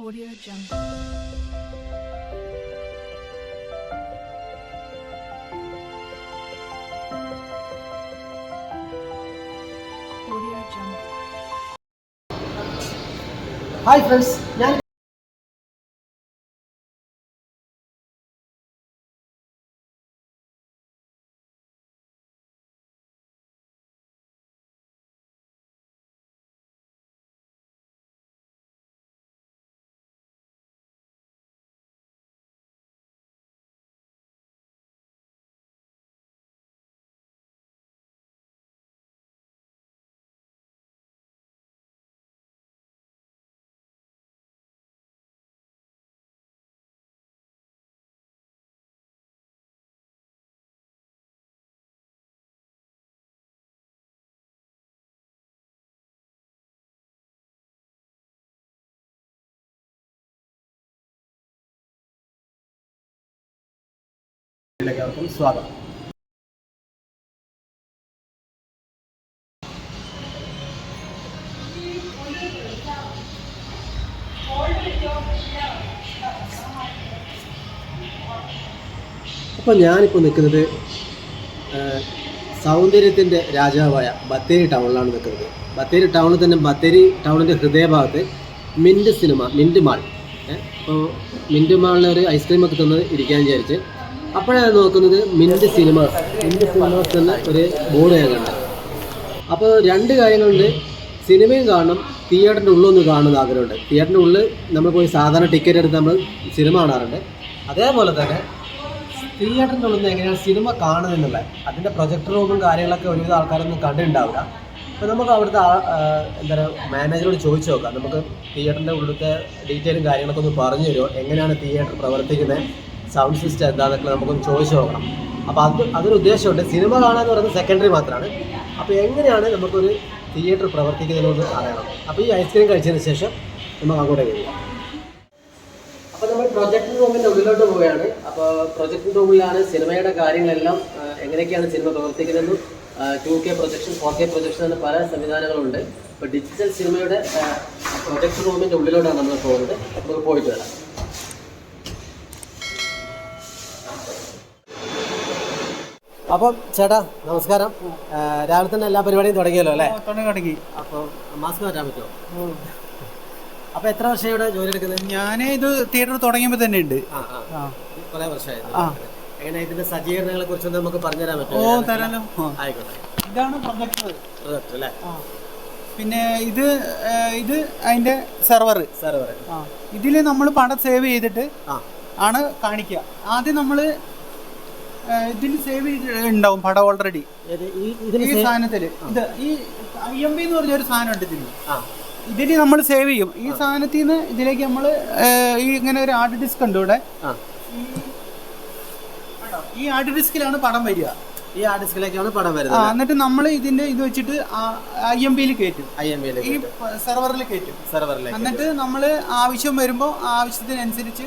Audio Jungle. Audio Jungle. Hi friends ഞാൻ എല്ലാവർക്കും സ്വാഗതം. അപ്പോൾ ഞാനിപ്പോൾ നിൽക്കുന്നത് സൗന്ദര്യത്തിന്റെ രാജാവായ ബത്തേരി ടൗണിലാണ് നിൽക്കുന്നത്. ബത്തേരി ടൗണിൽ തന്നെ ബത്തേരി ടൗണിന്റെ ഹൃദയഭാഗത്ത് മിന്റ് സിനിമ മിന്റ് മാൾ അപ്പോൾ മിന്റ് മാളിൽ ഒരു ഐസ്ക്രീം ഒക്കെ തന്ന് ഇരിക്കാൻ വിചാരിച്ച് അപ്പോഴാണ് നോക്കുന്നത് മിന്റ് സിനിമ. മിന്റ് സിനിമാസ് എന്ന ഒരു ബോർഡ് ഞാൻ കണ്ടത്. അപ്പോൾ രണ്ട് കാര്യങ്ങളുണ്ട്. സിനിമയും കാണണം തിയേറ്ററിന്റെ ഉള്ളൊന്ന് കാണുന്ന ആഗ്രഹമുണ്ട്. തിയേറ്ററിന്റെ ഉള്ളിൽ നമ്മൾ പോയി സാധാരണ ടിക്കറ്റ് എടുത്ത് നമ്മൾ സിനിമ കാണാറുണ്ട്. അതേപോലെ തന്നെ തിയേറ്ററിന്റെ ഉള്ളിൽ നിന്ന് എങ്ങനെയാണ് സിനിമ കാണുന്നത് എന്നുള്ളത്. അതിന്റെ പ്രൊജക്ടർ റൂമും കാര്യങ്ങളൊക്കെ ഒരുവിധ ആൾക്കാരൊന്നും കണ്ടിട്ടുണ്ടാവില്ല. അപ്പോൾ നമുക്ക് അവിടുത്തെ എന്താ പറയുക മാനേജറോട് ചോദിച്ചു നോക്കാം. നമുക്ക് തിയേറ്ററിന്റെ ഉള്ളിലത്തെ ഡീറ്റെയിലും കാര്യങ്ങളൊക്കെ ഒന്ന് പറഞ്ഞു തരുമോ? എങ്ങനെയാണ് തിയേറ്റർ പ്രവർത്തിക്കുന്നത്? സൗണ്ട് സിസ്റ്റം എന്താണെന്നൊക്കെ നമുക്കൊന്ന് ചോദിച്ചു നോക്കണം. അപ്പോൾ അത് അതൊരു ഉദ്ദേശമുണ്ട്. സിനിമ കാണാന്ന് പറയുന്നത് സെക്കൻഡറി മാത്രമാണ് അപ്പോൾ എങ്ങനെയാണ് നമുക്കൊരു തിയേറ്റർ പ്രവർത്തിക്കുന്നതെന്ന് അറിയണം. അപ്പോൾ ഈ ഐസ്ക്രീം കഴിച്ചതിന് ശേഷം നമുക്ക് അങ്ങോട്ട് പോകാം. അപ്പോൾ നമ്മൾ പ്രൊജക്ട് റൂമിന്റെ ഉള്ളിലോട്ട് പോവുകയാണ്. അപ്പോൾ പ്രൊജക്ട് റൂമിലാണ് സിനിമയുടെ കാര്യങ്ങളെല്ലാം എങ്ങനെയൊക്കെയാണ് സിനിമ പ്രവർത്തിക്കുന്നതെന്നും two K projection four K projection എന്ന പല സംവിധാനങ്ങളുണ്ട്. അപ്പോൾ ഡിജിറ്റൽ സിനിമയുടെ പ്രൊജക്ട് റൂമിന്റെ ഉള്ളിലോട്ടാണ് നമ്മൾ പോകുന്നത്. നമുക്ക് പോയിട്ട് വരാം. അപ്പം ചേട്ടാ നമസ്കാരം. രാവിലെ തന്നെ എല്ലാ പരിപാടിയും തുടങ്ങിയല്ലോ അല്ലേ? തുടങ്ങി. അപ്പോൾ മാസ്ക് മാറ്റാൻ പറ്റുമോ? അപ്പൊ എത്ര വർഷം ഇവിടെ ജോലി എടുക്കുന്നത്? ഞാൻ ഇത് തിയേറ്റർ തുടങ്ങിയപ്പോൾ തന്നെ ഉണ്ട്. കുറെ വർഷമായിരുന്നു എങ്ങനെ ഇതിന്റെ സജ്ജീകരണങ്ങളെ കുറിച്ച് നമുക്ക് പറഞ്ഞുതരാൻ ഓ പറ്റുമോ തരാലോ. ആയിക്കോട്ടെ. ഇതാണ് പ്രൊജക്ടർ. പ്രൊജക്ട് അല്ലേ? പിന്നെ ഇത് ഇത് അതിന്റെ സെർവർ. സെർവർ. ഇതിൽ നമ്മൾ പണം സേവ് ചെയ്തിട്ട് ആണ് കാണിക്കുക. ആദ്യം നമ്മൾ ഇതിൽ സേവ് ഉണ്ടാവും പടം ഓൾറെഡി ഈ ഇതിന് സാധനത്തിൽ ഇത് ഈ ഐ എം ബി എന്ന് പറഞ്ഞ ഒരു സാധനം ഉണ്ട് ഇതിൽ ഇതിൽ നമ്മൾ സേവ് ചെയ്യും. ഈ സാധനത്തിൽ നിന്ന് ഇതിലേക്ക് നമ്മൾ ഈ ഇങ്ങനെ ഒരു ഹാർഡ് ഡിസ്ക് ഉണ്ട് ഇവിടെ. ഈ ഹാർഡ് ഡിസ്കിലാണ് പടം വരിക. ഈ ആ ഡിസ്കിലേക്കാണ് പടം വരുന്നത് എന്നിട്ട് നമ്മൾ ഇതിന്റെ ഇത് വെച്ചിട്ട് ഐ എം ബിയിൽ കയറ്റും. ഐ എം ഈ ബിയിലേക്ക് സെർവറിൽ കയറ്റും. സെർവറിൽ എന്നിട്ട് നമ്മൾ ആവശ്യം വരുമ്പോൾ ആവശ്യത്തിനനുസരിച്ച്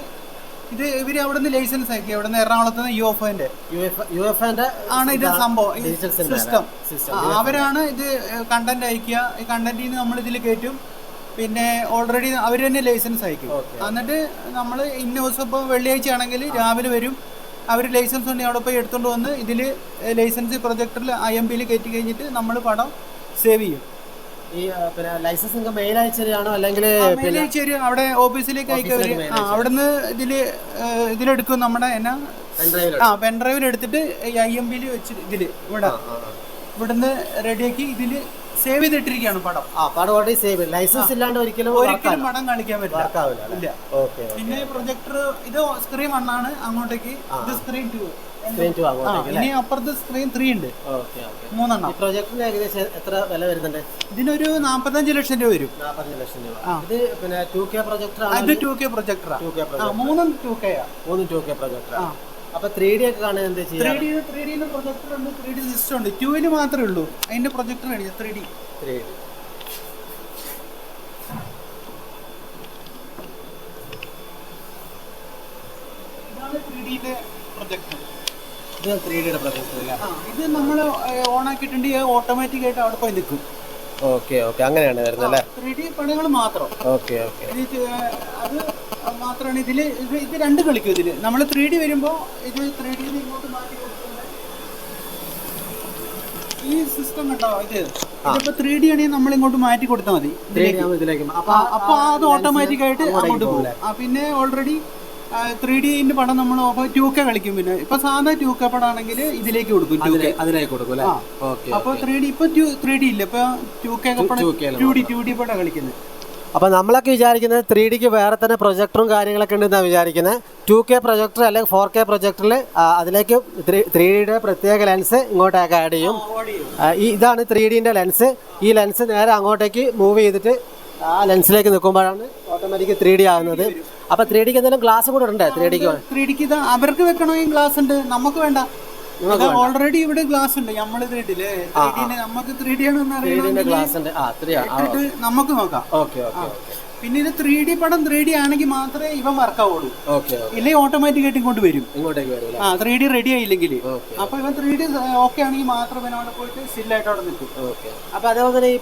ഇത് ഇവർ അവിടെ നിന്ന് ലൈസൻസ് ആക്കി. അവിടെ നിന്ന് എറണാകുളത്ത് നിന്ന് യു എഫ് യു എഫ് ആണ് ഇത് സംഭവം. സിസ്റ്റം അവരാണ് ഇത് കണ്ടന്റ് അയക്കുക. ഈ കണ്ടന്റിൽ നിന്ന് നമ്മൾ ഇതിൽ കയറ്റും. പിന്നെ ഓൾറെഡി അവർ തന്നെ ലൈസൻസ് അയക്കും. എന്നിട്ട് നമ്മൾ ഇന്ന ദിവസം ഇപ്പോൾ വെള്ളിയാഴ്ച ആണെങ്കിൽ രാവിലെ വരും. അവർ ലൈസൻസ് ഉണ്ടെങ്കിൽ അവിടെ പോയി എടുത്തുകൊണ്ട് വന്ന് ഇതിൽ ലൈസൻസ് പ്രൊജക്ടറിൽ ഐ എം പിയിൽ കയറ്റി കഴിഞ്ഞിട്ട് നമ്മൾ പടം സേവ് ചെയ്യും. ഈ പിന്നെ ലൈസൻസ് നിങ്ങൾക്ക് അയച്ചതാണോ അല്ലെങ്കിൽ വരും അവിടെ ഓഫീസിലേക്ക് അയക്കുക ആ അവിടെ നിന്ന് ഇതിൽ ഇതിലെടുക്കും നമ്മുടെ എന്നാ ആ പെൻഡ്രൈവിൽ എടുത്തിട്ട് ഐ എം ബിയിൽ വെച്ച് ഇതിൽ ഇവിടെ. ഇവിടുന്ന് റെഡിയാക്കി ഇതിൽ സേവ് ചെയ്തിട്ടിരിക്കുകയാണ് പടം. ആ പടം ഓൾറെഡി സേവ് ലൈസൻസ് ഇല്ലാണ്ട് ഒരിക്കലും ഒരിക്കലും പടം കാണിക്കാൻ പറ്റില്ല. പിന്നെ പ്രൊജക്ടർ ഇത് സ്ക്രീൻ വണ്ണാണ് അങ്ങോട്ടേക്ക് ഇത് സ്ക്രീൻ ടു സ്ക്രീൻ ടു അങ്ങോട്ടേക്ക് ഇനി അപ്പുറത്ത് സ്ക്രീൻ ത്രീ ഉണ്ട്. ഓക്കെ ഓക്കെ മൂന്നെണ്ണം. പ്രൊജക്ടിന് ഏകദേശം എത്ര വില വരുന്നുണ്ട്? ഇതിനൊരു നാൽപ്പത്തഞ്ച് ലക്ഷം രൂപ വരും. നാൽപ്പത്തഞ്ച് ലക്ഷം രൂപ. ഇത് പിന്നെ ടു കെ പ്രൊജക്ടർ ഇത്? ടു കെ പ്രൊജക്ടറാ ടു കെ ആ മൂന്നും ടു കെ മൂന്ന് ടു കെ പ്രൊജക്ടർ ആ. അപ്പൊ ത്രീ ഡി ഒക്കെ കാണാൻ എന്താ ത്രീ ചെയ്യാ ഡി ത്രീ ഡിയിൽ പ്രൊജക്ടർ ഉണ്ട് ത്രീ ഡി സിസ്റ്റം ഉണ്ട്. ടൂവിന് മാത്രമേ ഉള്ളൂ. അതിന്റെ പ്രൊജക്ടർ ആണ് three D three D three ഡിയിലെ projector ഇത് നമ്മൾ ഓൺ ആക്കിയിട്ടുണ്ടെങ്കിൽ ഓട്ടോമാറ്റിക് ആയിട്ട് അവിടെ പോയി നിൽക്കും. Okay okay. അങ്ങനെയാണ് വരുന്നത് അല്ലേ? ത്രീ ഡി പടങ്ങൾ മാത്രം. Okay okay. അത് മാത്രമാണ് ഇതിൽ ഇത് രണ്ട് കളിക്കും ഇതിൽ നമ്മൾ ത്രീ ഡി വരുമ്പോൾ ഇത് ത്രീ ഡി ഇങ്ങോട്ട് മാറ്റി ഈ സിസ്റ്റം കണ്ടോ ഇത്? ഇതിപ്പോ ത്രീ ഡി ആണെങ്കിൽ നമ്മൾ ഇങ്ങോട്ട് മാറ്റി കൊടുത്താൽ മതി. ഇതിലേക്ക്. അപ്പൊ അത് ഓട്ടോമാറ്റിക് ആയിട്ട് അങ്ങോട്ട് പോകും. പിന്നെ ഓൾറെഡി ത്രീ ഡിന്റെ പടം നമ്മൾ ടൂ കെ കളിക്കും പിന്നെ. ഇപ്പൊ സാധാരണ ടൂ കെ പടം ആണെങ്കിൽ ഇതിലേക്ക് കൊടുക്കും ടു കെ അതിലേക്ക് കൊടുക്കും അല്ലേ? അപ്പൊ ത്രീ ഡി ഇപ്പൊ ത്രീ ഡി ഇല്ല? ഇപ്പൊ ടൂ കെ പടം 2K ൽ ടു ഡി ടു ഡി പടം കളിക്കുന്നത് അപ്പോൾ നമ്മളൊക്കെ വിചാരിക്കുന്നത് ത്രീ ഡിക്ക് വേറെ തന്നെ പ്രൊജക്ടറും കാര്യങ്ങളൊക്കെ ഉണ്ടെന്നാണ് വിചാരിക്കുന്നത് ടു കെ പ്രൊജക്ടർ അല്ലെങ്കിൽ ഫോർ കെ പ്രൊജക്ടറിൽ അതിലേക്ക് ത്രീ ഡിയുടെ പ്രത്യേക ലെൻസ് ഇങ്ങോട്ടേക്ക് ആഡ് ചെയ്യും. ഈ ഇതാണ് ത്രീ ഡിന്റെ ലെൻസ് ഈ ലെൻസ് നേരെ അങ്ങോട്ടേക്ക് മൂവ് ചെയ്തിട്ട് ആ ലെൻസിലേക്ക് നിൽക്കുമ്പോഴാണ് ഓട്ടോമാറ്റിക് ത്രീ ഡി ആകുന്നത് അപ്പോൾ ത്രീ ഡിക്ക് എന്തെങ്കിലും ഗ്ലാസ് കൂടെ ഉണ്ട് ത്രീ ഡിക്ക് ത്രീ ഡിക്ക് ഇത് അവർക്ക് വെക്കണമെങ്കിൽ ഗ്ലാസ് ഉണ്ട്? നമുക്ക് വേണ്ട. ഓൾറെഡി ഇവിടെ ഗ്ലാസ് ഉണ്ട്. നമ്മൾ ത്രീ ത്രീ നമുക്ക് ത്രീ ഡി ആണെന്ന് ഡിന്റെ ഗ്ലാസ് ഉണ്ട്. നമുക്ക് നോക്കാം. Okay okay. പിന്നെ ഇത് ത്രീ ഡി പടം ത്രീ ഡി ആണെങ്കിൽ മാത്രമേ ഇവ വർക്കാവുള്ളൂ ഇല്ലെങ്കിൽ ഓട്ടോമാറ്റിക് ആയിട്ട് ഇങ്ങോട്ട് വരും. ഇങ്ങോട്ടേക്ക് ആ ത്രീ ഡി റെഡി ആയില്ലെങ്കിൽ അപ്പൊ ഇവൻ ത്രീ ഡി ഓക്കെ ആണെങ്കിൽ മാത്രം ഇവൻ അവിടെ പോയിട്ട് സ്റ്റില്ലായിട്ട് അവിടെ നിൽക്കും. അപ്പൊ അതേപോലെ ഈ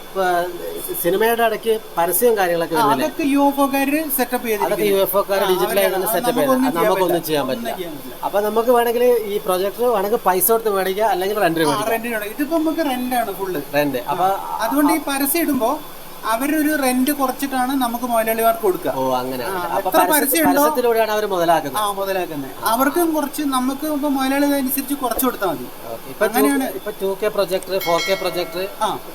സിനിമയുടെ ഇടയ്ക്ക് പരസ്യവും കാര്യങ്ങളൊക്കെ അതൊക്കെ യു എഫ് ഒക്കാര് സെറ്റപ്പ് അതൊക്കെ യു എഫ് ഒക്കാർ ഡിജിറ്റലായി തന്നെ സെറ്റപ്പ് ചെയ്ത് നമുക്കൊന്നും ചെയ്യാൻ പറ്റില്ല. അപ്പൊ നമുക്ക് വേണമെങ്കിൽ ഈ പ്രൊജക്ടർ വേണമെങ്കിൽ പൈസ കൊടുത്ത് മേടിക്കാം അല്ലെങ്കിൽ റെന്റ് ഇതിപ്പോ നമുക്ക് റെന്റ് ആണ് ഫുള്ള് റെന്റ് അപ്പൊ അതുകൊണ്ട് ഈ പരസ്യം ഇടുമ്പോ അവരൊരു റെന്റ് കുറച്ചിട്ടാണ് നമുക്ക് മുതലാളിമാർക്ക് കൊടുക്കുക. ഓ അങ്ങനെയാണ് എത്ര ഉണ്ടോ? പരസ്യത്തിലൂടെയാണ് അവർ മുതലാക്കുന്നത്. ആ മുതലാക്കുന്നത്. അവർക്കും കുറച്ച് നമുക്ക് ഇപ്പൊ മുതലാളി അനുസരിച്ച് കുറച്ച് കൊടുത്താൽ മതി. Okay. ഇപ്പൊ two K projector four K projector.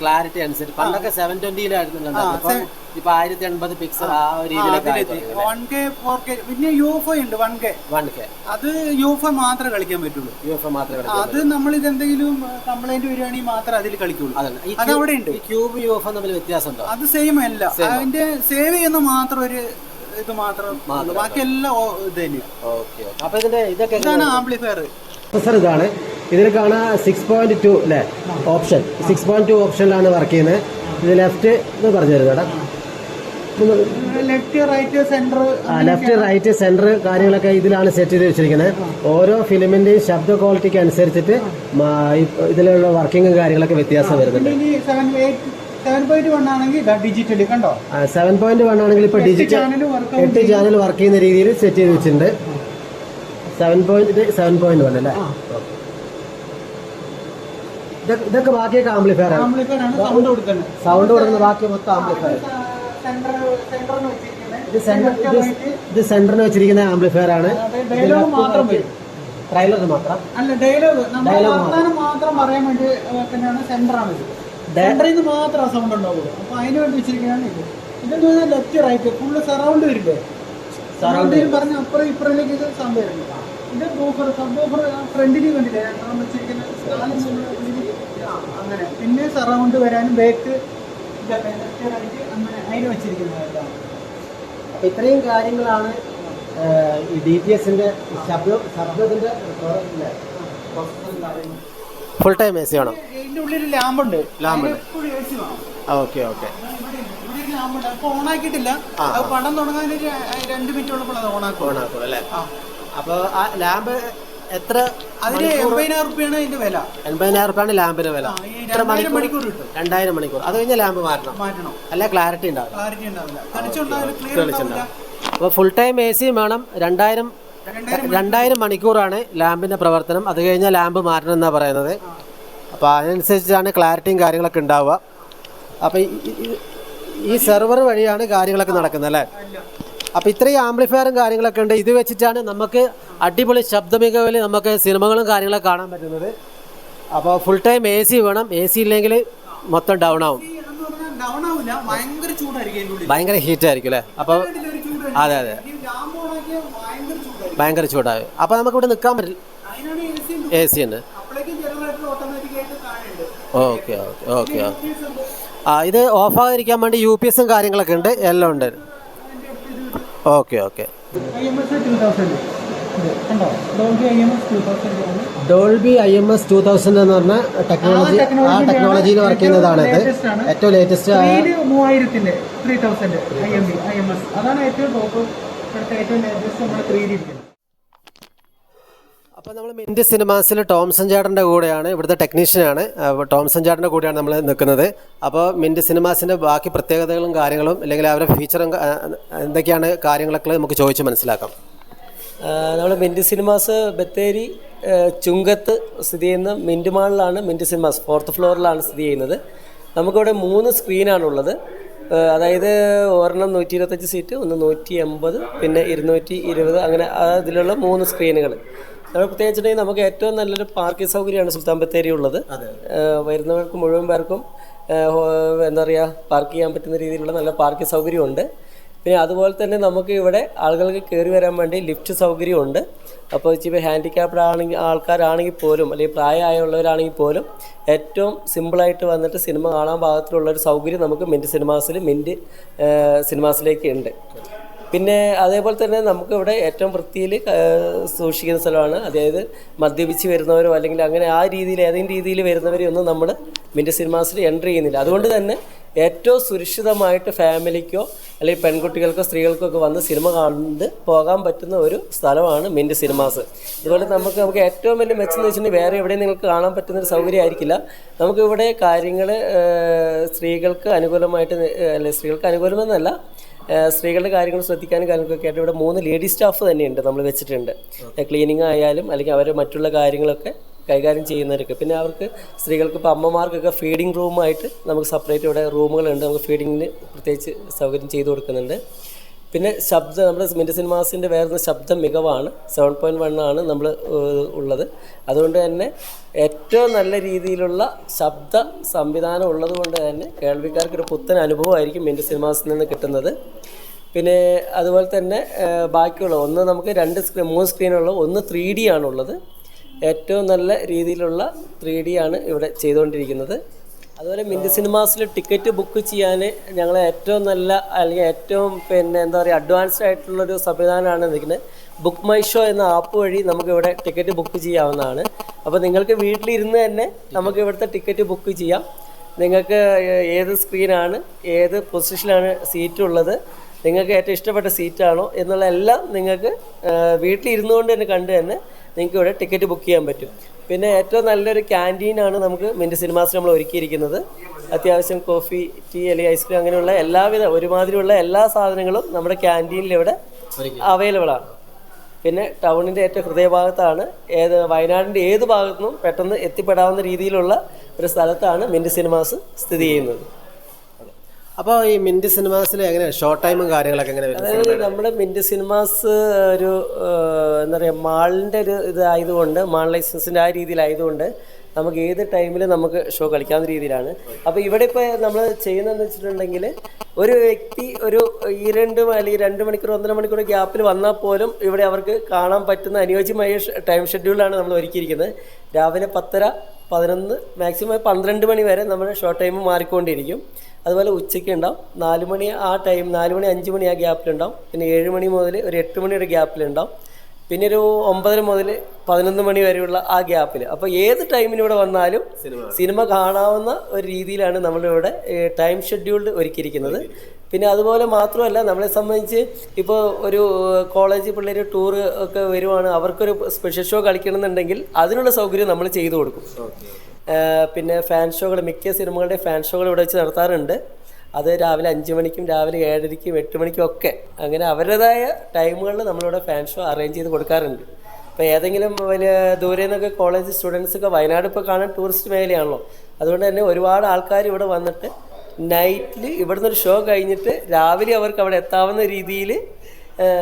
Clarity അനുസരിച്ച്. പണ്ടൊക്കെ സെവൻ ട്വന്റിയിലായിരുന്നു ഇപ്പൊ ആയിരത്തി എൺപത് പിക്സൽ ആ ഒരു രീതിയിലൊക്കെ വൺ കെ ഫോർ കെ പിന്നെ യു ഉണ്ട് വൺ കെ വൺ കെ അത് യു എഫ് മാത്രമേ കളിക്കാൻ പറ്റുള്ളൂ. യു എഫ് മാത്രമേ അത് നമ്മൾ ഇത് എന്തെങ്കിലും കംപ്ലൈന്റ് വരികയാണെങ്കിൽ മാത്രമേ അതിൽ കളിക്കുള്ളൂ. അത് അവിടെ ഉണ്ട്. ക്യൂബ് യു തമ്മിൽ വ്യത്യാസം വ്യത്യാസമുണ്ടോ? അത് സെയിം അല്ല. അതിന്റെ സേവ് ചെയ്യുന്ന മാത്രം ഒരു ഇത് മാത്രം ബാക്കിയെല്ലാം ബാക്കി എല്ലാം ഓ- ഇത് തന്നെയാണ് ആംപ്ലിഫയർ പ്രൊസർ ഇതാണ് ഇതിൽ കാണാൻ സിക്സ് പോയിന്റ് ടു അല്ലേ? ഓപ്ഷൻ സിക്സ് പോയിന്റ് ടു ഓപ്ഷനിലാണ് വർക്ക് ചെയ്യുന്നത്. ഇത് ലെഫ്റ്റ് എന്ന് പറഞ്ഞു തരുന്നത് left right centre left right centre കാര്യങ്ങളൊക്കെ ഇതിലാണ് സെറ്റ് ചെയ്ത് വെച്ചിരിക്കുന്നത്. ഓരോ ഫിലിമിന്റെയും ശബ്ദ ക്വാളിറ്റിക്ക് അനുസരിച്ചിട്ട് ഇതിലുള്ള വർക്കിങ്ങും കാര്യങ്ങളൊക്കെ വ്യത്യാസം വരുന്നുണ്ട്. സെവൻ പോയിന്റ് വൺ ആണെങ്കിൽ ഡിജിറ്റൽ കണ്ടോ? സെവൻ പോയിന്റ് വൺ ആണെങ്കിൽ ഇപ്പൊ ഡിജിറ്റൽ എട്ട് ചാനൽ വർക്ക് ചെയ്യുന്ന രീതിയിൽ സെറ്റ് ചെയ്ത് വെച്ചിട്ടുണ്ട്. Seven point seven point one അല്ലേ? ഇതൊക്കെ- ബാക്കിയൊക്കെ ആംപ്ലിഫയർ ആണ്. സൗണ്ട് കൊടുക്കുന്ന ബാക്കി മൊത്തം ആംപ്ലിഫയർ ഇത് സെന്ററിന് വെച്ചിരിക്കുന്ന. ആംപ്ലിഫയർ ആണ്. ഡയലോഗ് മാത്രം ഡയലോഗ് മാത്രം. പറയാൻ വേണ്ടി സെന്ററാണ് ഇത് മാത്രം ആ സൗണ്ട് ഉണ്ടാവുള്ളൂ. അപ്പൊ അതിന് വേണ്ടി വെച്ചിരിക്കുകയാണ് ഇത്. ഇതെന്ന് പറഞ്ഞാൽ ലെഫ്റ്റ് റൈറ്റ്? ഫുള്ള് സറൗണ്ട് വരില്ലേ? സറൗണ്ട് പറഞ്ഞ അപ്പുറം ഇപ്പുറത്തേക്ക് ഇത് സൗണ്ട് വരുന്നത് ഇത് ബൂഫർ സബ് ബൂഫർ വെച്ചിരിക്കുന്ന നാല് മൂന്ന് അങ്ങനെ. പിന്നെ സറൗണ്ട് വരാനും ബാക്ക് ഇതൊക്കെ ലെഫ്റ്റ് റൈറ്റ് അങ്ങനെ അതിന് വെച്ചിരിക്കുന്നതാണ് അപ്പൊ ഇത്രയും കാര്യങ്ങളാണ് ഈ ഡി ടി എസിന്റെ ശബ്ദം ശബ്ദത്തിന്റെ ഫുൾ ടൈം എ സി വേണം. ലാമ്പുണ്ട് ലാമ്പുണ്ട്. ഓക്കെ. ഓക്കെ ഓണാക്കിയിട്ടില്ല അത് പടം തുടങ്ങാൻ രണ്ട് മിനിറ്റ് ഉള്ളപ്പോൾ അത് ഓണാക്കും ഓണാക്കും അല്ലേ? ആ. അപ്പൊ ആ ലാമ്പ് എത്ര അതിന് എൺപതിനായിരം റുപ്യാണ് ഇതിന്റെ വില. എൺപതിനായിരം റുപ്യാണ് ലാമ്പിന് വില. മണിക്കൂർ? കിട്ടും. രണ്ടായിരം മണിക്കൂർ. അത് കഴിഞ്ഞാൽ ലാമ്പ് മാറ്റണം. മാറ്റണം. അല്ല ക്ലാരിറ്റി ഉണ്ടാവും ക്ലാരിറ്റി ഉണ്ടാവില്ല. അപ്പോൾ ഫുൾ ടൈം എ സിയും വേണം. രണ്ടായിരം രണ്ടായിരം മണിക്കൂറാണ് ലാമ്പിന്റെ പ്രവർത്തനം. അത് കഴിഞ്ഞാൽ ലാമ്പ് മാറ്റണം എന്നാണ് പറയുന്നത്. അപ്പോൾ അതിനനുസരിച്ചാണ് ക്ലാരിറ്റിയും കാര്യങ്ങളൊക്കെ ഉണ്ടാവുക. അപ്പോൾ ഈ സെർവർ വഴിയാണ് കാര്യങ്ങളൊക്കെ നടക്കുന്നത് അല്ലേ? അപ്പോൾ ഇത്രയും ആംപ്ലിഫയറും കാര്യങ്ങളൊക്കെ ഉണ്ട്. ഇത് വെച്ചിട്ടാണ് നമുക്ക് അടിപൊളി ശബ്ദ മികവിൽ നമുക്ക് സിനിമകളും കാര്യങ്ങളൊക്കെ കാണാൻ പറ്റുന്നത്. അപ്പോൾ ഫുൾ ടൈം എ സി വേണം. എ സി ഇല്ലെങ്കിൽ മൊത്തം ഡൗൺ ആവും. ഭയങ്കര ഹീറ്റ് ആയിരിക്കും അല്ലേ? അപ്പോൾ അതെ അതെ. ഭയങ്കര ചൂടാവ് ഭയങ്കര അപ്പോൾ നമുക്ക് ഇവിടെ നിൽക്കാൻ പറ്റില്ല. എ സി ഉണ്ട്. Okay okay okay okay. ആ ഇത് ഓഫാകാതിരിക്കാൻ വേണ്ടി യു പി എസും കാര്യങ്ങളൊക്കെ ഉണ്ട്. എല്ലാം ഉണ്ട്. Okay okay. Dolby I M S two thousand എന്ന് പറഞ്ഞ ടെക്നോളജി ആ ടെക്നോളജിയിൽ വർക്ക് ചെയ്യുന്നതാണ് ഇത്. ഏറ്റവും ലേറ്റസ്റ്റ് ആയ മൂവായിരത്തിന്റെ three thousand I M B I M S അതാണ് ഏറ്റവും ടോപ്പ് ഏറ്റവും ലേറ്റസ്റ്റ് നമ്മുടെ ത്രീ ഇരിക്കുന്നത്. അപ്പോൾ നമ്മൾ മിന്റ് സിനിമാസിൽ ടോംസൺ ചേട്ടന്റെ കൂടെയാണ് ഇവിടുത്തെ ടെക്നീഷ്യനാണ്. ടോംസൺ ചേട്ടന്റെ കൂടെയാണ് നമ്മൾ നിൽക്കുന്നത് അപ്പോൾ മിന്റ് സിനിമാസിന്റെ ബാക്കി പ്രത്യേകതകളും കാര്യങ്ങളും അല്ലെങ്കിൽ അവരുടെ ഫീച്ചറും എന്തൊക്കെയാണ് കാര്യങ്ങളൊക്കെ നമുക്ക് ചോദിച്ച് മനസ്സിലാക്കാം. നമ്മൾ മിന്റ് സിനിമാസ് ബത്തേരി ചുങ്കത്ത് സ്ഥിതി ചെയ്യുന്ന മിന്റ് മാളിലാണ് മിന്റ് സിനിമാസ്. ഫോർത്ത് ഫ്ലോറിലാണ് സ്ഥിതി ചെയ്യുന്നത്. നമുക്കിവിടെ മൂന്ന് സ്ക്രീനാണുള്ളത്. അതായത് ഒരെണ്ണം നൂറ്റി ഇരുപത്തഞ്ച് സീറ്റ് ഒന്ന് നൂറ്റി എൺപത് പിന്നെ ഇരുന്നൂറ്റി ഇരുപത് അങ്ങനെ അതിലുള്ള മൂന്ന് സ്ക്രീനുകൾ നമ്മൾ പ്രത്യേകിച്ചിട്ടുണ്ടെങ്കിൽ നമുക്ക് ഏറ്റവും നല്ലൊരു പാർക്കിംഗ് സൗകര്യമാണ് സുൽത്താൻ ബത്തേരി ഉള്ളത്. വരുന്നവർക്കും വരുന്നവർക്ക് മുഴുവൻ പേർക്കും എന്താ പറയുക പാർക്ക് ചെയ്യാൻ പറ്റുന്ന രീതിയിലുള്ള നല്ല പാർക്കിംഗ് സൗകര്യമുണ്ട്. പിന്നെ അതുപോലെ തന്നെ നമുക്ക് ഇവിടെ ആളുകൾക്ക് കയറി വരാൻ വേണ്ടി ലിഫ്റ്റ് സൗകര്യമുണ്ട്. അപ്പോൾ ഇച്ചിരി ഹാൻഡിക്യാപ്ഡ് ആണെങ്കിൽ ആൾക്കാരാണെങ്കിൽ പോലും അല്ലെങ്കിൽ പ്രായമായുള്ളവരാണെങ്കിൽ പോലും ഏറ്റവും സിമ്പിളായിട്ട് വന്നിട്ട് സിനിമ കാണാൻ പാകത്തിലുള്ള ഒരു സൗകര്യം നമുക്ക് മിന്റ് സിനിമാസിൽ മിന്റ് സിനിമാസിലേക്ക് ഉണ്ട്. പിന്നെ അതേപോലെ തന്നെ നമുക്ക് ഇവിടെ ഏറ്റവും വൃത്തിയിൽ സൂക്ഷിക്കുന്ന സ്ഥലമാണ്. അതായത് മദ്യപിച്ച് വരുന്നവരോ അല്ലെങ്കിൽ അങ്ങനെ ആ രീതിയിൽ ഏതെങ്കിലും രീതിയിൽ വരുന്നവരെയൊന്നും നമ്മൾ മിന്റ് സിനിമാസിൽ എന്റർ ചെയ്യുന്നില്ല. അതുകൊണ്ട് തന്നെ ഏറ്റവും സുരക്ഷിതമായിട്ട് ഫാമിലിക്കോ അല്ലെങ്കിൽ പെൺകുട്ടികൾക്കോ സ്ത്രീകൾക്കോ ഒക്കെ വന്ന് സിനിമ കണ്ട് പോകാൻ പറ്റുന്ന ഒരു സ്ഥലമാണ് മിന്റ് സിനിമാസ്. അതുപോലെ നമുക്ക് നമുക്ക് ഏറ്റവും വലിയ മെച്ചം എന്ന് വെച്ചിട്ടുണ്ടെങ്കിൽ വേറെ എവിടെയും നിങ്ങൾക്ക് കാണാൻ പറ്റുന്ന ഒരു സൗകര്യമായിരിക്കില്ല നമുക്കിവിടെ കാര്യങ്ങൾ സ്ത്രീകൾക്ക് അനുകൂലമായിട്ട് അല്ലെ സ്ത്രീകൾക്ക് അനുകൂലമെന്നല്ല സ്ത്രീകളുടെ കാര്യങ്ങൾ ശ്രദ്ധിക്കാനും കാര്യങ്ങളൊക്കെ ആയിട്ട് ഇവിടെ മൂന്ന് ലേഡി സ്റ്റാഫ് തന്നെയുണ്ട് നമ്മൾ വെച്ചിട്ടുണ്ട്. ക്ലീനിങ് ആയാലും അല്ലെങ്കിൽ അവർ മറ്റുള്ള കാര്യങ്ങളൊക്കെ കൈകാര്യം ചെയ്യുന്നവർക്ക് പിന്നെ അവർക്ക് സ്ത്രീകൾക്ക് ഇപ്പോൾ അമ്മമാർക്കൊക്കെ ഫീഡിംഗ് റൂമായിട്ട് നമുക്ക് സെപ്പറേറ്റ് ഇവിടെ റൂമുകളുണ്ട്. നമുക്ക് ഫീഡിങ്ങിന് പ്രത്യേകിച്ച് സൗകര്യം ചെയ്തു കൊടുക്കുന്നുണ്ട്. പിന്നെ ശബ്ദം നമ്മുടെ മിന്റ് സിനിമാസിന്റെ വേറൊരു ശബ്ദം മികവാണ്. സെവൻ പോയിന്റ് വൺ ആണ് നമ്മൾ ഉള്ളത്. അതുകൊണ്ട് തന്നെ ഏറ്റവും നല്ല രീതിയിലുള്ള ശബ്ദ സംവിധാനം ഉള്ളത് കൊണ്ട് തന്നെ കേൾവിക്കാർക്ക് ഒരു പുത്തൻ അനുഭവമായിരിക്കും മിന്റ് സിനിമാസിൽ നിന്ന് കിട്ടുന്നത്. പിന്നെ അതുപോലെ തന്നെ ബാക്കിയുള്ള ഒന്ന് നമുക്ക് രണ്ട് സ്ക്രീൻ മൂന്ന് സ്ക്രീനുള്ള ഒന്ന് ത്രീ ഡി ആണുള്ളത്. ഏറ്റവും നല്ല രീതിയിലുള്ള ത്രീ ഡി ആണ് ഇവിടെ ചെയ്തുകൊണ്ടിരിക്കുന്നത്. അതുപോലെ മിന്റ് സിനിമാസിൽ ടിക്കറ്റ് ബുക്ക് ചെയ്യാൻ ഞങ്ങൾ ഏറ്റവും നല്ല അല്ലെങ്കിൽ ഏറ്റവും പിന്നെ എന്താ പറയുക അഡ്വാൻസ്ഡ് ആയിട്ടുള്ളൊരു സംവിധാനമാണ് നിൽക്കുന്നത്. ബുക്ക് മൈ ഷോ എന്ന ആപ്പ് വഴി നമുക്ക് ഇവിടെ ടിക്കറ്റ് ബുക്ക് ചെയ്യാവുന്നതാണ്. അപ്പോൾ നിങ്ങൾക്ക് വീട്ടിലിരുന്ന് തന്നെ നമുക്ക് ഇവിടുത്തെ ടിക്കറ്റ് ബുക്ക് ചെയ്യാം. നിങ്ങൾക്ക് ഏത് സ്ക്രീനാണ് ഏത് പൊസിഷനാണ് സീറ്റ് ഉള്ളത് നിങ്ങൾക്ക് ഏറ്റവും ഇഷ്ടപ്പെട്ട സീറ്റാണോ എന്നുള്ള എല്ലാം നിങ്ങൾക്ക് വീട്ടിലിരുന്നുകൊണ്ട് തന്നെ കണ്ട് തന്നെ നിങ്ങൾക്ക് ഇവിടെ ടിക്കറ്റ് ബുക്ക് ചെയ്യാൻ പറ്റും. പിന്നെ ഏറ്റവും നല്ലൊരു ക്യാന്റീനാണ് നമുക്ക് മിന്റ് സിനിമാസിൽ നമ്മൾ ഒരുക്കിയിരിക്കുന്നത്. അത്യാവശ്യം കോഫി ടീ അല്ലെങ്കിൽ ഐസ്ക്രീം അങ്ങനെയുള്ള എല്ലാവിധ ഒരുമാതിരിയുള്ള എല്ലാ സാധനങ്ങളും നമ്മുടെ ക്യാന്റീനിൽ ഇവിടെ അവൈലബിൾ ആണ്. പിന്നെ ടൗണിന്റെ ഏറ്റവും ഹൃദയഭാഗത്താണ് ഏത് വയനാടിന്റെ ഏത് ഭാഗത്തുനിന്നും പെട്ടെന്ന് എത്തിപ്പെടാവുന്ന രീതിയിലുള്ള ഒരു സ്ഥലത്താണ് മിന്റ് സിനിമാസ് സ്ഥിതി ചെയ്യുന്നത്. അപ്പോൾ ഈ മിന്റ് സിനിമാസിൽ എങ്ങനെയാണ് ഷോർട്ട് ടൈമും കാര്യങ്ങളൊക്കെ എങ്ങനെ അതായത് നമ്മുടെ മിന്റ് സിനിമാസ് ഒരു എന്താ പറയുക മാളിന്റെ ഒരു ഇതായതുകൊണ്ട് മാൾ ലൈസൻസിന്റെ ആ രീതിയിലായതുകൊണ്ട് നമുക്ക് ഏത് ടൈമിൽ നമുക്ക് ഷോ കളിക്കാവുന്ന രീതിയിലാണ്. അപ്പോൾ ഇവിടെ ഇപ്പോൾ നമ്മൾ ചെയ്യുന്നതെന്ന് വെച്ചിട്ടുണ്ടെങ്കിൽ ഒരു വ്യക്തി ഒരു ഈ രണ്ട് അല്ലെങ്കിൽ രണ്ട് മണിക്കൂർ ഒന്നര മണിക്കൂർ ഗ്യാപ്പിൽ വന്നാൽ പോലും ഇവിടെ അവർക്ക് കാണാൻ പറ്റുന്ന അനുയോജ്യമായ ടൈം ഷെഡ്യൂളാണ് നമ്മൾ ഒരുക്കിയിരിക്കുന്നത്. രാവിലെ പത്തര പതിനൊന്ന് മാക്സിമം പന്ത്രണ്ട് മണി വരെ നമ്മുടെ ഷോ ടൈം മാറിക്കൊണ്ടിരിക്കും. അതുപോലെ ഉച്ചയ്ക്ക് ഉണ്ടാവും. നാല് മണി ആ ടൈം നാല് മണി അഞ്ച് മണി ആ ഗ്യാപ്പിലുണ്ടാവും പിന്നെ ഏഴ് മണി മുതൽ ഒരു എട്ട് മണിയുടെ ഗ്യാപ്പിലുണ്ടാവും പിന്നെ ഒരു ഒമ്പതര മുതൽ പതിനൊന്ന് മണി വരെയുള്ള ആ ഗ്യാപ്പിൽ അപ്പോൾ ഏത് ടൈമിന് ഇവിടെ വന്നാലും സിനിമ കാണാവുന്ന ഒരു രീതിയിലാണ് നമ്മളിവിടെ ടൈം ഷെഡ്യൂൾഡ് ഒരുക്കിയിരിക്കുന്നത്. പിന്നെ അതുപോലെ മാത്രമല്ല നമ്മളെ സംബന്ധിച്ച് ഇപ്പോൾ ഒരു കോളേജ് പിള്ളേർ ടൂർ ഒക്കെ വരുവാണ്. അവർക്കൊരു സ്പെഷ്യൽ ഷോ കളിക്കണമെന്നുണ്ടെങ്കിൽ അതിനുള്ള സൗകര്യം നമ്മൾ ചെയ്തു കൊടുക്കും. പിന്നെ ഫാൻ ഷോകൾ മിക്ക സിനിമകളുടെ ഫാൻ ഷോകൾ ഇവിടെ വെച്ച് നടത്താറുണ്ട്. അത് രാവിലെ അഞ്ച് മണിക്കും രാവിലെ ഏഴരയ്ക്കും എട്ട് മണിക്കും ഒക്കെ. അങ്ങനെ അവരുടേതായ ടൈമുകളിൽ നമ്മളിവിടെ ഫാൻ ഷോ അറേഞ്ച് ചെയ്ത് കൊടുക്കാറുണ്ട്. ഇപ്പോൾ ഏതെങ്കിലും വലിയ ദൂരെ നിന്നൊക്കെ കോളേജ് സ്റ്റുഡൻസൊക്കെ വയനാട് ഇപ്പോൾ കാണാൻ ടൂറിസ്റ്റ് മേഖലയാണല്ലോ. അതുകൊണ്ട് തന്നെ ഒരുപാട് ആൾക്കാർ ഇവിടെ വന്നിട്ട് നൈറ്റിൽ ഇവിടുന്ന് ഒരു ഷോ കഴിഞ്ഞിട്ട് രാവിലെ അവർക്ക് അവിടെ എത്താവുന്ന രീതിയിൽ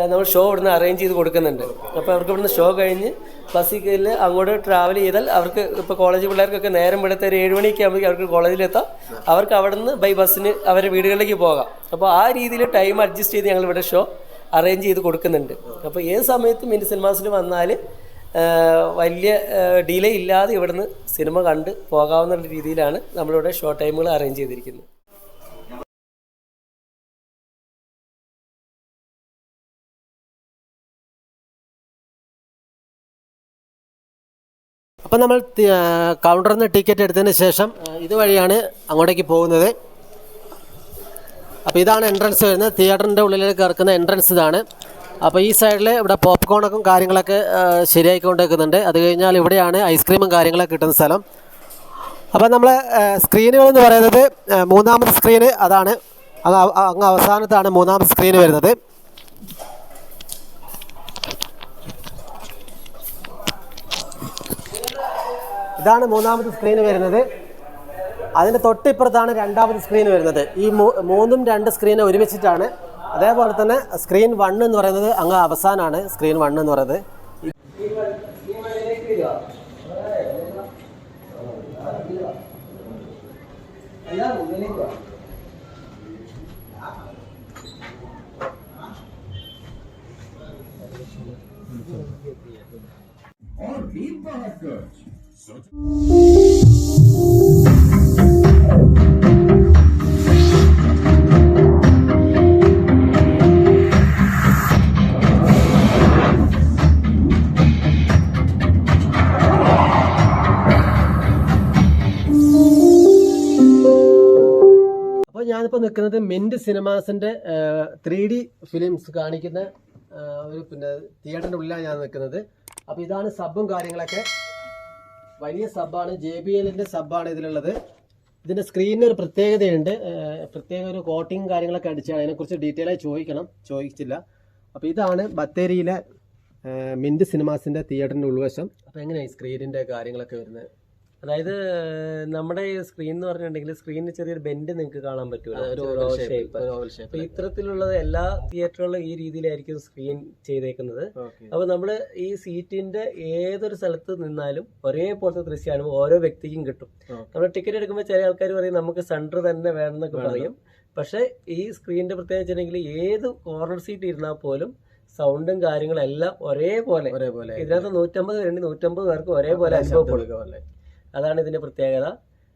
നമ്മൾ ഷോ ഇവിടുന്ന് അറേഞ്ച് ചെയ്ത് കൊടുക്കുന്നുണ്ട്. അപ്പോൾ അവർക്ക് ഇവിടുന്ന് ഷോ കഴിഞ്ഞ് ബസ്സിൽ അങ്ങോട്ട് ട്രാവൽ ചെയ്താൽ അവർക്ക് ഇപ്പോൾ കോളേജ് പിള്ളേർക്കൊക്കെ നേരം ഇവിടുത്തെ ഒരു ഏഴ് മണിയൊക്കെ ആകുമ്പോഴേക്കും അവർക്ക് കോളേജിലെത്താം അവർക്ക് അവിടെ നിന്ന് ബൈ ബസ്സിന് അവരുടെ വീടുകളിലേക്ക് പോകാം. അപ്പോൾ ആ രീതിയിൽ ടൈം അഡ്ജസ്റ്റ് ചെയ്ത് ഞങ്ങൾ ഇവിടെ ഷോ അറേഞ്ച് ചെയ്ത് കൊടുക്കുന്നുണ്ട്. അപ്പോൾ ഏത് സമയത്തും മിനി സിനിമാസിൽ വന്നാൽ വലിയ ഡിലേ ഇല്ലാതെ ഇവിടുന്ന് സിനിമ കണ്ട് പോകാവുന്ന രീതിയിലാണ് നമ്മളിവിടെ ഷോ ടൈമുകൾ അറേഞ്ച് ചെയ്തിരിക്കുന്നത്. അപ്പം നമ്മൾ കൗണ്ടറിൽ നിന്ന് ടിക്കറ്റ് എടുത്തതിന് ശേഷം ഇതുവഴിയാണ് അങ്ങോട്ടേക്ക് പോകുന്നത്. അപ്പോൾ ഇതാണ് എൻട്രൻസ് വരുന്നത്. തിയേറ്ററിന്റെ ഉള്ളിലേക്ക് ഇറക്കുന്ന എൻട്രൻസ് ഇതാണ്. അപ്പോൾ ഈ സൈഡിൽ ഇവിടെ പോപ്കോണൊക്കെ കാര്യങ്ങളൊക്കെ ശരിയാക്കി ശരിയായിക്കൊണ്ടിരിക്കുന്നുണ്ട്. അത് കഴിഞ്ഞാൽ ഇവിടെയാണ് ഐസ്ക്രീമും കാര്യങ്ങളൊക്കെ കിട്ടുന്ന സ്ഥലം. അപ്പോൾ നമ്മൾ സ്ക്രീനുകൾ എന്ന് പറയുന്നത് മൂന്നാമത്തെ സ്ക്രീന് അതാണ്. അങ്ങ് അവസാനത്താണ് മൂന്നാമത്തെ സ്ക്രീന് വരുന്നത്. ഇതാണ് മൂന്നാമത്തെ സ്ക്രീന് വരുന്നത്. അതിന്റെ തൊട്ടിപ്പുറത്താണ് രണ്ടാമത്തെ സ്ക്രീൻ വരുന്നത്. ഈ മൂന്നും രണ്ട് സ്ക്രീനെ ഒരുമിച്ചിട്ടാണ്. അതേപോലെ തന്നെ സ്ക്രീൻ വൺ എന്ന് പറയുന്നത് അങ്ങ് അവസാനമാണ് സ്ക്രീൻ വൺ എന്ന് പറയുന്നത്. അപ്പോൾ സിനിമാസിന്റെ ത്രീ ഡി ഫിലിംസ് കാണിക്കുന്ന ഒരു പിന്നെ തിയേറ്ററിന്റെ ഉള്ളിലാണ് ഞാൻ നിൽക്കുന്നത്. അപ്പോൾ ഇതാണ് സബും കാര്യങ്ങളൊക്കെ. വലിയ സബ്ബാണ് ജെ ബി എല്ലിന്റെ സബ്ബാണ് ഇതിലുള്ളത്. ഇതിന്റെ സ്ക്രീനിന് ഒരു പ്രത്യേകതയുണ്ട്. പ്രത്യേക ഒരു കോട്ടിങ് കാര്യങ്ങളൊക്കെ അടിച്ചാണ്. അതിനെക്കുറിച്ച് ഡീറ്റെയിൽ ആയി ചോദിക്കണം. ചോദിച്ചില്ല. അപ്പോൾ ഇതാണ് ബത്തേരിയിലെ മിന്റ് സിനിമാസിന്റെ തിയേറ്ററിന്റെ ഉൾവശം. അപ്പോൾ എങ്ങനെയാണ് ഈ സ്ക്രീനിന്റെ കാര്യങ്ങളൊക്കെ വരുന്നത്? അതായത് നമ്മുടെ ഈ സ്ക്രീൻ എന്ന് പറഞ്ഞിട്ടുണ്ടെങ്കിൽ സ്ക്രീനിൽ ചെറിയൊരു ബെൻഡ് നിങ്ങൾക്ക് കാണാൻ പറ്റുമല്ലോ അപ്പൊ ഇത്തരത്തിലുള്ളത് എല്ലാ തിയേറ്ററുകളിലും ഈ രീതിയിലായിരിക്കും സ്ക്രീൻ ചെയ്തേക്കുന്നത്. അപ്പൊ നമ്മൾ ഈ സീറ്റിന്റെ ഏതൊരു സ്ഥലത്ത് നിന്നാലും ഒരേപോലത്തെ ദൃശ്യമാണ് ഓരോ വ്യക്തിക്കും കിട്ടും. നമ്മൾ ടിക്കറ്റ് എടുക്കുമ്പോൾ ചില ആൾക്കാർ പറയും നമുക്ക് സെന്റർ തന്നെ വേണമെന്നൊക്കെ വേണം. പറയും. പക്ഷെ ഈ സ്ക്രീനിന്റെ പ്രത്യേകത വെച്ചിട്ടുണ്ടെങ്കിൽ ഏത് കോർണർ സീറ്റ് ഇരുന്നാൽ പോലും സൗണ്ടും കാര്യങ്ങളും എല്ലാം ഒരേപോലെ. ഒരേപോലെ ഇതിനകത്ത് നൂറ്റമ്പത് പേരുണ്ട് നൂറ്റമ്പത് പേർക്ക് ഒരേപോലെ അനുഭവപ്പെടുക അതാണ് ഇതിന്റെ പ്രത്യേകത.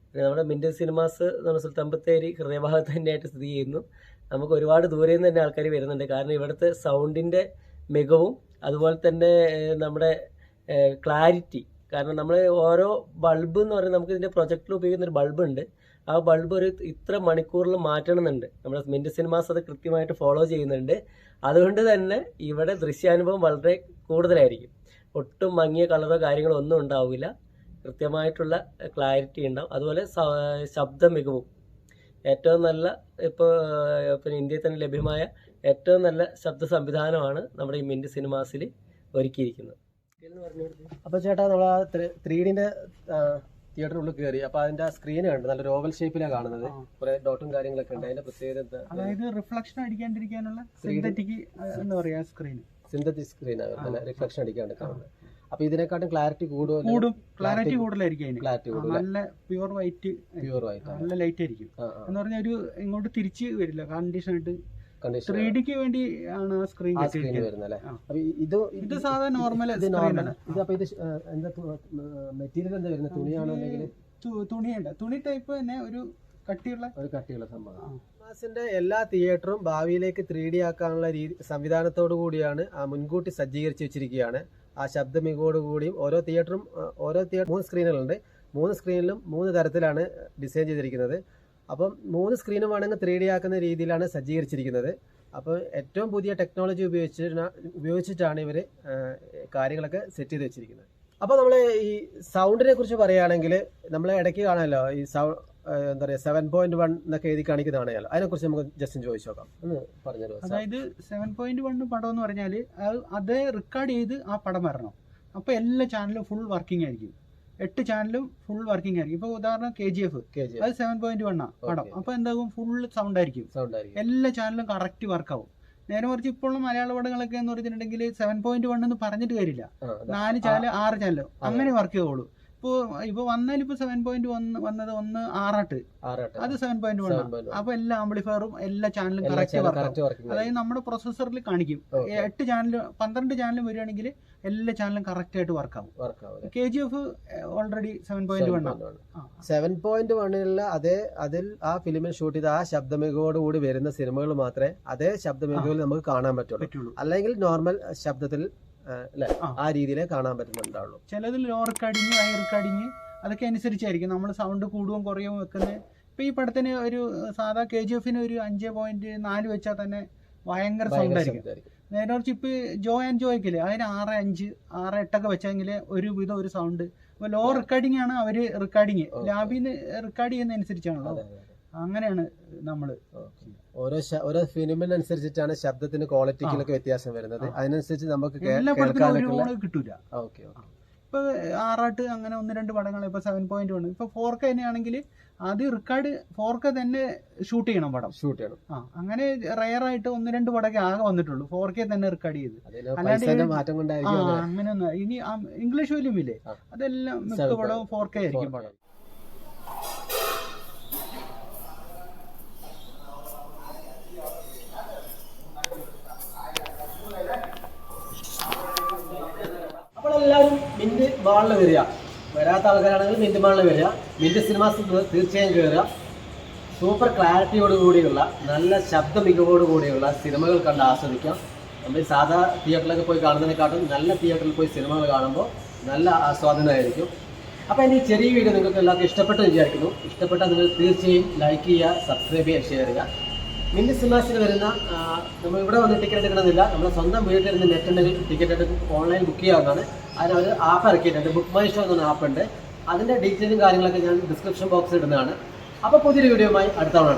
പിന്നെ നമ്മുടെ മിന്റൽ സിനിമാസ് സുൽത്താൻ ബത്തേരി ഹൃദയഭാഗത്ത് തന്നെയായിട്ട് സ്ഥിതി ചെയ്യുന്നു. നമുക്ക് ഒരുപാട് ദൂരെ നിന്ന് തന്നെ ആൾക്കാർ വരുന്നുണ്ട്. കാരണം ഇവിടുത്തെ സൗണ്ടിന്റെ മികവും അതുപോലെ തന്നെ നമ്മുടെ ക്ലാരിറ്റി. കാരണം നമ്മൾ ഓരോ ബൾബ് എന്ന് പറയുന്നത് നമുക്ക് ഇതിന്റെ പ്രൊജക്റ്റിൽ ഉപയോഗിക്കുന്ന ഒരു ബൾബ് ഉണ്ട്. ആ ബൾബ് ഒരു ഇത്ര മണിക്കൂറിൽ മാറ്റണമെന്നുണ്ട്. നമ്മുടെ മിന്റ് സിനിമാസ് അത് കൃത്യമായിട്ട് ഫോളോ ചെയ്യുന്നുണ്ട്. അതുകൊണ്ട് തന്നെ ഇവിടെ ദൃശ്യാനുഭവം വളരെ കൂടുതലായിരിക്കും. ഒട്ടും മങ്ങിയ കളറോ കാര്യങ്ങളോ ഒന്നും ഉണ്ടാവില്ല. കൃത്യമായിട്ടുള്ള ക്ലാരിറ്റി ഉണ്ടാവും. അതുപോലെ ശബ്ദ മികവും. ഏറ്റവും നല്ല ഇപ്പോൾ പിന്നെ ഇന്ത്യയിൽ തന്നെ ലഭ്യമായ ഏറ്റവും നല്ല ശബ്ദ സംവിധാനമാണ് നമ്മുടെ ഈ മിന്റ് സിനിമാസിൽ ഒരുക്കിയിരിക്കുന്നത്. അപ്പോൾ ചേട്ടാ നമ്മൾ ആ ത്രീ തിയേറ്ററിൽ തിയേറ്ററിനുള്ളിൽ കയറി അപ്പോൾ അതിന്റെ സ്ക്രീൻ കണ്ട്. നല്ല ഓവൽ ഷേപ്പിലാണ് കാണുന്നത്. കുറെ ഡോട്ടും കാര്യങ്ങളൊക്കെ ഉണ്ട്. അതിന്റെ പ്രത്യേകത എന്താ? അതായത് റിഫ്ലക്ഷൻ അടിക്കാണ്ടിരിക്കാനുള്ള സിന്തറ്റിക് എന്ന് പറയാ സ്ക്രീൻ സിന്തറ്റിക് സ്ക്രീനാണ് ആണ്. റിഫ്ലക്ഷൻ അടിക്കാണ്ട് കാണുന്നത്. അപ്പോൾ ഇതിനെക്കാട്ടും ക്ലാരിറ്റി കൂടുമോ കൂടും. ക്ലാരിറ്റി കൂടുതലായിരിക്കും ക്ലാരിറ്റി കൂടുതൽ നല്ല പ്യുവർ വൈറ്റ് പ്യുവർ വൈറ്റ് നല്ല ലൈറ്റ് ആയിരിക്കും. എന്ന് പറഞ്ഞാൽ ഒരു ഇങ്ങോട്ട് തിരിച്ച് വരില്ല. കണ്ടീഷൻ ആയിട്ട് ത്രീ ഡിക്ക് വേണ്ടി ആണ് ആ സ്ക്രീൻ അപ്പോൾ ഇത് ഇത് സാധാ നോർമൽ ഇത് നോർമൽ ഇത് അപ്പോൾ ഇത് എന്താ മെറ്റീരിയൽ എന്താ വരുന്നത്? തുണിയാണോ അല്ലെങ്കിൽ? തുണിയുണ്ട്. തുണി ടൈപ്പ് തന്നെ ഒരു കട്ടിയുള്ള ഒരു കട്ടിയുള്ള സംഭവം. ആ. എല്ലാ തിയേറ്ററും ഭാവിയിലേക്ക് ത്രീ ഡി ആക്കാനുള്ള രീതി സംവിധാനത്തോടു കൂടിയാണ് ആ മുൻകൂട്ടി സജ്ജീകരിച്ച് വെച്ചിരിക്കുകയാണ്. ആ ശബ്ദ മികവോടുകൂടിയും ഓരോ തിയേറ്ററും ഓരോ തിയേറ്റർ മൂന്ന് സ്ക്രീനുകളുണ്ട്. മൂന്ന് സ്ക്രീനിലും മൂന്ന് തരത്തിലാണ് ഡിസൈൻ ചെയ്തിരിക്കുന്നത്. അപ്പം മൂന്ന് സ്ക്രീനും വേണമെങ്കിൽ ത്രീ ഡി ആക്കുന്ന രീതിയിലാണ് സജ്ജീകരിച്ചിരിക്കുന്നത്. അപ്പോൾ ഏറ്റവും പുതിയ ടെക്നോളജി ഉപയോഗിച്ച് ഉപയോഗിച്ചിട്ടാണ് ഇവർ കാര്യങ്ങളൊക്കെ സെറ്റ് ചെയ്ത് വെച്ചിരിക്കുന്നത്. അപ്പോൾ നമ്മൾ ഈ സൗണ്ടിനെ കുറിച്ച് പറയുകയാണെങ്കിൽ നമ്മൾ ഇടയ്ക്ക് കാണാമല്ലോ ഈ സൗ എന്താ പറയുക സെവൻ പോയിന്റ് വൺ എന്നൊക്കെ എഴുതി കാണിക്കുന്നതാണ് അയാൾ. അതിനെക്കുറിച്ച് നമുക്ക് ജസ്റ്റിൻ ചോദിച്ചു നോക്കാം. എന്ന് പറഞ്ഞു അതായത് സെവൻ പോയിന്റ് വൺ പടം എന്ന് പറഞ്ഞാൽ അതേ റെക്കോർഡ് ചെയ്ത് ആ പടം വരണം. അപ്പോൾ എല്ലാ ചാനലും ഫുൾ വർക്കിംഗ് ആയിരിക്കും. എട്ട് ചാനലും ഫുൾ വർക്കിംഗ് ആയിരിക്കും. ഇപ്പോൾ ഉദാഹരണം K G F K G അത് സെവൻ പോയിന്റ് വൺ ആ പടം. അപ്പൊ അപ്പോൾ എന്താകും? ഫുൾ സൗണ്ട് ആയിരിക്കും. സൗണ്ട് ആയിരിക്കും. എല്ലാ ചാനലും കറക്റ്റ് വർക്കാവും നേരെ മറിച്ച് ഇപ്പോഴും മലയാള പടങ്ങളൊക്കെ എന്ന് പറഞ്ഞിട്ടുണ്ടെങ്കിൽ സെവൻ പോയിന്റ് വൺ എന്ന് പറഞ്ഞിട്ട് കാര്യമില്ല. നാല് ചാനൽ ആറ് ചാനൽ അങ്ങനെ വർക്ക് ചെയ്യുള്ളൂ ഇപ്പോൾ ഇപ്പോൾ വന്നാൽ ഇപ്പോൾ സെവൻ പോയിന്റ് വന്ന് വന്നത് ഒന്ന് ആറാട്ട്. അത് സെവൻ പോയിന്റ് വൺ 7.1. അപ്പോൾ എല്ലാ ആംപ്ലിഫയറും എല്ലാ ചാനലും കറക്റ്റ് അതായത് നമ്മുടെ പ്രൊസസ്സറിൽ കാണിക്കും. എട്ട് ചാനൽ പന്ത്രണ്ട് ചാനലും വരികയാണെങ്കിൽ എല്ലാ ചാനലും കറക്റ്റ് ആയിട്ട് വർക്ക് ആവും K G F already seven point one. Seven point വണ്ണിലുള്ള അതേ അതിൽ ആ ഫിലിമിൽ ഷൂട്ട് ചെയ്ത ആ ശബ്ദമികവോട് കൂടി വരുന്ന സിനിമകൾ മാത്രമേ അതേ ശബ്ദമികവിൽ നമുക്ക് കാണാൻ പറ്റുള്ളൂ. അല്ലെങ്കിൽ നോർമൽ ശബ്ദത്തിൽ അല്ലേ ആ. രീതിയിലേ കാണാൻ പറ്റുന്നുണ്ടാവുള്ളൂ ചിലതിൽ ഓർക്കടിഞ്ഞ് അയർക്കടിഞ്ഞ് അതൊക്കെ അനുസരിച്ചായിരിക്കും നമ്മൾ സൗണ്ട് കൂടുകയും കുറയും വെക്കുന്നത് ഇപ്പൊ ഈ പടത്തിന് ഒരു സാധാ കെ ജി എഫിന് ഒരു അഞ്ച് പോയിന്റ് നാല് വെച്ചാൽ തന്നെ ഭയങ്കര സൗണ്ട് ആയിരിക്കും. നേരെ ഇപ്പൊ ജോ ആൻഡ് ജോയ്ക്കില്ലേ അതിന് ആറ് അഞ്ച് ആറ് എട്ടൊക്കെ വെച്ചെങ്കിൽ ഒരു വിധം ഒരു സൗണ്ട് അപ്പോൾ ലോ റെക്കോർഡിംഗ് ആണ് അവർ റെക്കോർഡിങ്. ലാബിന്ന് റെക്കോർഡ് ചെയ്യുന്നതനുസരിച്ചാണല്ലോ. അങ്ങനെയാണ് നമ്മൾ ഓക്കേ. ഓരോ ഓരോ ഫിലിമിനനുസരിച്ചിട്ടാണ് ശബ്ദത്തിന് ക്വാളിറ്റിക്കിലൊക്കെ വ്യത്യാസം വരുന്നത്. അതിനനുസരിച്ച് നമുക്ക് കേൾക്കാനൊക്കെ കിട്ടൂല. Okay okay. ഇപ്പൊ ആറാട്ട് അങ്ങനെ ഒന്ന് രണ്ട് പടങ്ങൾ ഇപ്പൊ സെവൻ പോയിന്റ് വൺ ഇപ്പൊ ഫോർ കെ തന്നെയാണെങ്കിൽ അത് റെക്കോർഡ് ഫോർ കെ തന്നെ ഷൂട്ട് ചെയ്യണം പടം. ഷൂട്ട് ചെയ്യണം. ആ അങ്ങനെ റയർ ആയിട്ട് ഒന്ന് രണ്ട് പടമൊക്കെ ആകെ വന്നിട്ടുള്ളൂ. ഫോർ കെ തന്നെ റെക്കോർഡ് ചെയ്ത്. അല്ലാണ്ട് പൈസന്റെ ഈ- മാറ്റം ആ കൊണ്ടായിരിക്കും അങ്ങനെ. അങ്ങനെ ഇനി ഇംഗ്ലീഷ് ഫിലിമില്ലേ. അതെല്ലാം മിക്ക പടവും ഫോർ കെ ആയിരിക്കും പടം. മാളിൽ വരിക. വരാത്ത ആൾക്കാരാണെങ്കിൽ മിന്റ് മാളിൽ വരിക. മിന്റ് സിനിമാസ് തീർച്ചയായും കയറുക സൂപ്പർ ക്ലാരിറ്റിയോട് കൂടിയുള്ള നല്ല ശബ്ദ മികവോട് കൂടിയുള്ള സിനിമകൾ കണ്ട് ആസ്വദിക്കാം. നമ്മൾ സാധാ തിയേറ്ററിലൊക്കെ പോയി കാണുന്നതിനെക്കാട്ടും നല്ല തിയേറ്ററിൽ പോയി സിനിമകൾ കാണുമ്പോൾ നല്ല ആസ്വാദനമായിരിക്കും. അപ്പോൾ എന്റെ ഈ ചെറിയ വീഡിയോ നിങ്ങൾക്ക് എല്ലാവർക്കും ഇഷ്ടപ്പെട്ടു വിചാരിക്കുന്നു. ഇഷ്ടപ്പെട്ടാൽ നിങ്ങൾ തീർച്ചയായും ലൈക്ക് ചെയ്യുക സബ്സ്ക്രൈബ് ചെയ്യുക ഷെയർ ചെയ്യുക. മിനി സിനിമാസിൽ വരുന്ന നമ്മൾ ഇവിടെ വന്ന് ടിക്കറ്റ് എടുക്കണമെന്നില്ല. നമ്മുടെ സ്വന്തം വീട്ടിലിരുന്ന് ഉണ്ടെങ്കിൽ ടിക്കറ്റ് എടുക്കും ഓൺലൈൻ ബുക്ക് ചെയ്യാവുന്നതാണ്. അതിന് ഒരു ആപ്പ് ഇറക്കിയിട്ടുണ്ട്. ബുക്ക് മൈ ഷോ എന്ന ആപ്പ് ഉണ്ട്. അതിന്റെ ഡീറ്റെയിലും കാര്യങ്ങളൊക്കെ ഞാൻ ഡിസ്ക്രിപ്ഷൻ ബോക്സിൽ ഇടുന്നതാണ്. അപ്പോൾ പുതിയൊരു വീഡിയോയുമായി അടുത്ത തവണ